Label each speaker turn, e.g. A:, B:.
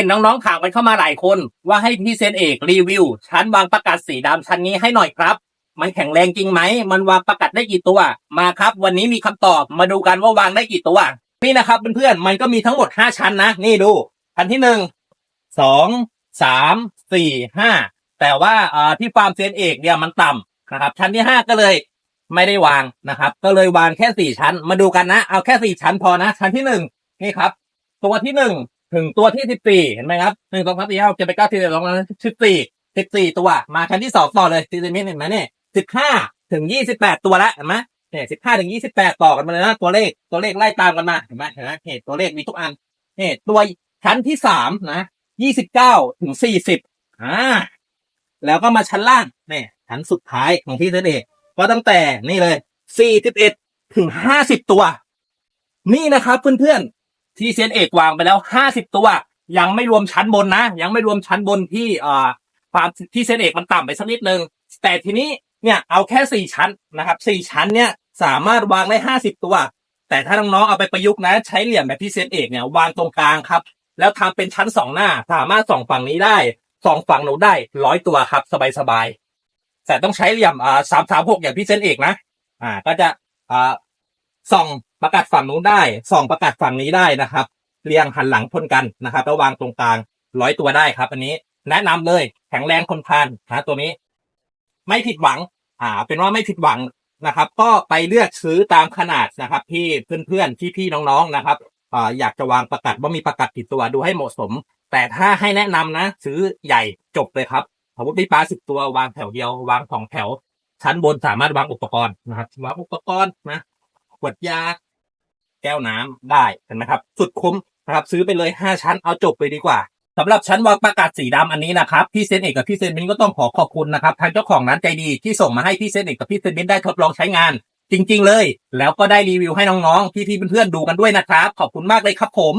A: เห็นน้องๆถามกันเข้ามาหลายคน ว่าให้พี่เซนเอกรีวิว ชั้นวางประกาศสีดำชั้นนี้ให้หน่อยครับ มันแข็งแรงจริงไหม มันวางประกาศได้กี่ตัว มาครับ วันนี้มีคำตอบมาดูกันว่าวางได้กี่ตัว นี่นะครับเพื่อนๆมันก็มีทั้งหมดห้าชั้นนะ นี่ดูชั้นที่หนึ่งสองสามสี่ห้าแต่ว่าที่ฟาร์มเซนเอกเนี่ยมันต่ำนะครับชั้นที่ห้าก็เลยไม่ได้วางนะครับ ก็เลยวางแค่สี่ชั้น มาดูกันนะ เอาแค่สี่ชั้นพอนะ ชั้นที่หนึ่งนี่ครับ ตัวที่หนึ่ง ถึงตัวที่สิบสี่เห็นไหมครับหนึ่งสองสามสี่ห้าเจ็ดแปดเก้าสิบเอ็ดสองสามสิบสี่สิบสี่ตัวมาชั้นที่สองต่อเลยซีเซมิเห็นไหมเนี่ยสิบห้าถึงยี่สิบแปดตัวละเห็นไหมเนี่ยสิบห้าถึงยี่สิบแปดต่อกันมาเลยนะตัวเลขตัวเลขไล่ตามกันมาเห็นไหมเห็นไหมเนี่ยตัวเลขมีทุกอันเนี่ยตัวชั้นที่สามนะยี่สิบเก้าถึงสี่สิบอ่าแล้วก็มาชั้นล่างเนี่ยชั้นสุดท้ายของที่เซนเอกก็ตั้งแต่นี่เลยสี่สิบเอ็ดถึงห้าสิบตัว นี่นะครับเพื่อนๆ ที่เซียนเอกวางไปแล้วห้าสิบตัว ยังไม่รวมชั้นบนนะ ยังไม่รวมชั้นบนที่อ่าความที่เซียนเอกมันต่ำไปสักนิดนึงแต่ทีนี้เนี่ยเอาแค่สี่ชั้นนะครับสี่ชั้นเนี่ยสามารถวางได้ห้าสิบตัว แต่ถ้าน้องๆเอาไปประยุกต์นะ ใช้เหลี่ยมแบบที่เซียนเอกเนี่ยวางตรงกลางครับ แล้วทำเป็นชั้นสองหน้า สามารถส่องฝั่งนี้ได้ส่องฝั่งโน้นได้ร้อยตัวครับ สบายๆแต่ต้องใช้เหลี่ยมอ่าสามสามหกอย่างพี่เซยนเอกนะอ่าก็จะอ่า ส่องประกาศฝั่งนู้นได้ส่องประกาศฝั่งนี้ได้นะครับ เรียงหันหลังชนกันนะครับแล้วางตรงกลางร้อยตัวได้ครับ อันนี้แนะนำเลยแข็งแรงทนทานนะตัวนี้ ไม่ผิดหวัง อ่า เป็นว่าไม่ผิดหวังนะครับ ก็ไปเลือกซื้อตามขนาดนะครับ ที่เพื่อนๆพี่ๆน้องๆนะครับอ่าอยากจะวางประกาศว่ามีประกาศกี่ตัวดูให้เหมาะสม แต่ถ้าให้แนะนำนะ ซื้อใหญ่จบเลยครับสมมติมีปลาสิบตัววางแถวเดียว วางสองแถว ชั้นบนสามารถวางอุปกรณ์นะครับวางอุปกรณ์นะ ขวดยา แก้วน้ำได้เห็นไหมครับ สุดคุ้มนะครับ ซื้อไปเลยห้าชั้นเอาจบไปดีกว่าสำหรับชั้นวางประกาศสีดำอันนี้นะครับพี่เซนเอกกับพี่เซนมินก็ต้องขอขอบคุณนะครับทางเจ้าของร้านใจดีที่ส่งมาให้พี่เซนเอกกับพี่เซนมินได้ทดลองใช้งาน จริง ๆ เลย แล้วก็ได้รีวิวให้น้องๆพี่ๆเพื่อนๆดูกันด้วยนะครับ ขอบคุณมากเลยครับผม